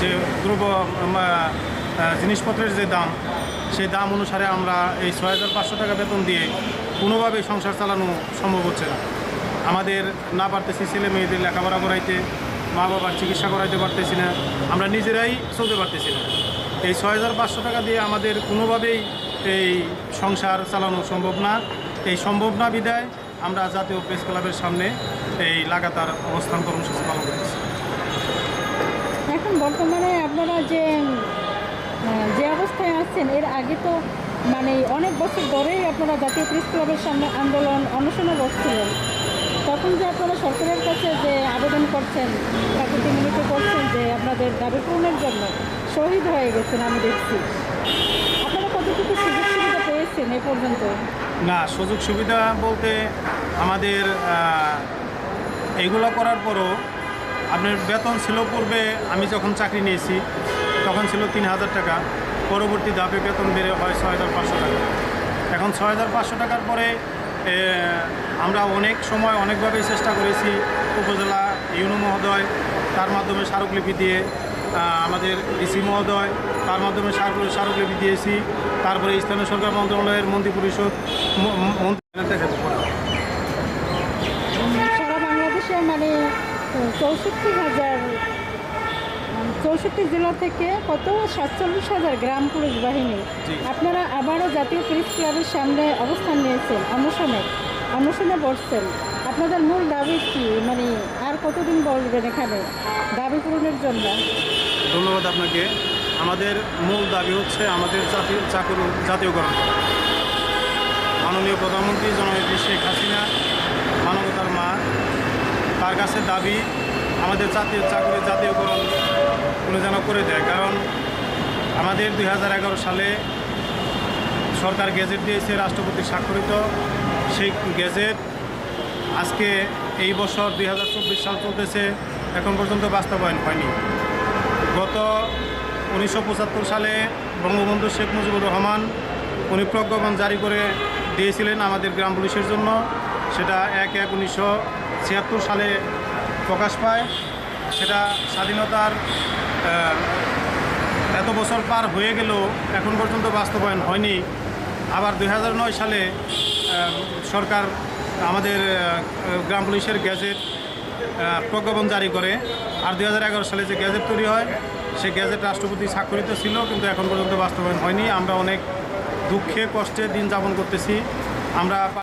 যে দ্রব্য জিনিসপত্রের যে দাম, সেই দাম অনুসারে আমরা এই ছয় হাজার পাঁচশো টাকা বেতন দিয়ে কোনোভাবেই সংসার চালানো সম্ভব হচ্ছে না। আমাদের না পারতেছি ছেলে মেয়েদের লেখাপড়া করাইতে, মা বাবার চিকিৎসা করাইতে পারতেছি না, আমরা নিজেরাই চলতে পারতেছি না। এই ছয় হাজার পাঁচশো টাকা দিয়ে আমাদের কোনোভাবেই এই সংসার চালানো সম্ভব না। এই সম্ভব না বিদায়, আমরা জাতীয় প্রেস ক্লাবের সামনে এই লাগাতার অবস্থান কর্মসূচি পালন করতেছি। এখন বর্তমানে আপনারা যে যে অবস্থায় আছেন এর আগে তো মানে অনেক বছর ধরেই আপনারা জাতীয় প্রেস ক্লাবের সামনে আন্দোলন অনশনে বসছিলেন তখন যে আপনারা সরকারের কাছে যে আবেদন করছেন প্রাকৃতিক মিনিটে করছেন যে আপনাদের দাবি পূরণের জন্য শহীদ হয়ে গেছেন আমি দেখছি। আপনারা কতটুকু সুযোগ সুবিধা পেয়েছেন এ পর্যন্ত? না সুযোগ সুবিধা বলতে আমাদের আহ, এইগুলো করার পরও আপনার বেতন ছিল পূর্বে আমি যখন চাকরি নিয়েছি, তখন ছিল তিন হাজার টাকা। পরবর্তী ধাপে বেতন বেড়ে হয় ছয় হাজার পাঁচশো টাকা। এখন ছয় হাজার পাঁচশো টাকার পরে আমরা অনেক সময় অনেকভাবেই চেষ্টা করেছি উপজেলা ইউনো মহোদয়, তার মাধ্যমে স্মারকলিপি দিয়ে আমাদের ডিসি মহোদয়, তার মাধ্যমে স্মারকলিপি দিয়েছি। তারপরে স্থানীয় সরকার মন্ত্রণালয়ের মন্ত্রী পরিষদ মন্ত্রী সারা বাংলাদেশে মানে চৌষট্টি হাজার চৌষট্টি জেলা থেকে কত? সাতচল্লিশ হাজার গ্রাম পুলিশ বাহিনী। আপনারা আবারও জাতীয় প্রেস ক্লাবের সামনে অবস্থান নিয়েছেন অনশনে অনশনে বসছেন। আপনাদের মূল দাবি কি? মানে আর কতদিন বসবেন এখানে দাবি পূরণের জন্য? ধন্যবাদ আপনাকে। আমাদের মূল দাবি হচ্ছে আমাদের জাতীয় চাকরি জাতীয়করণ। করা। মাননীয় প্রধানমন্ত্রী জননেত্রী শেখ হাসিনা তার কাছে দাবি আমাদের জাতীয় চাকরি জাতীয়করণ উনি যেন করে দেয়। কারণ আমাদের দুই হাজার এগারো সালে সরকার গেজেট দিয়েছে, রাষ্ট্রপতি স্বাক্ষরিত। সেই গেজেট আজকে এই বছর দুই হাজার চব্বিশ সাল চলতেছে, এখন পর্যন্ত বাস্তবায়ন হয়নি। গত উনিশশো পঁচাত্তর সালে বঙ্গবন্ধু শেখ মুজিবুর রহমান, উনি প্রজ্ঞাপন জারি করে দিয়েছিলেন আমাদের গ্রাম পুলিশের জন্য। সেটা এক এক উনিশশো ছিয়াত্তর সালে প্রকাশ পায়। সেটা স্বাধীনতার এত বছর পার হয়ে গেলেও এখন পর্যন্ত বাস্তবায়ন হয়নি। আবার দু হাজার নয় সালে সরকার আমাদের গ্রাম পুলিশের গ্যাজেট প্রজ্ঞাপন জারি করে। আর দু হাজার এগারো সালে যে গ্যাজেট তৈরি হয় সে গ্যাজেট রাষ্ট্রপতি স্বাক্ষরিত ছিল, কিন্তু এখন পর্যন্ত বাস্তবায়ন হয়নি। আমরা অনেক দুঃখে, কষ্টে দিন যাপন করতেছি। আমরা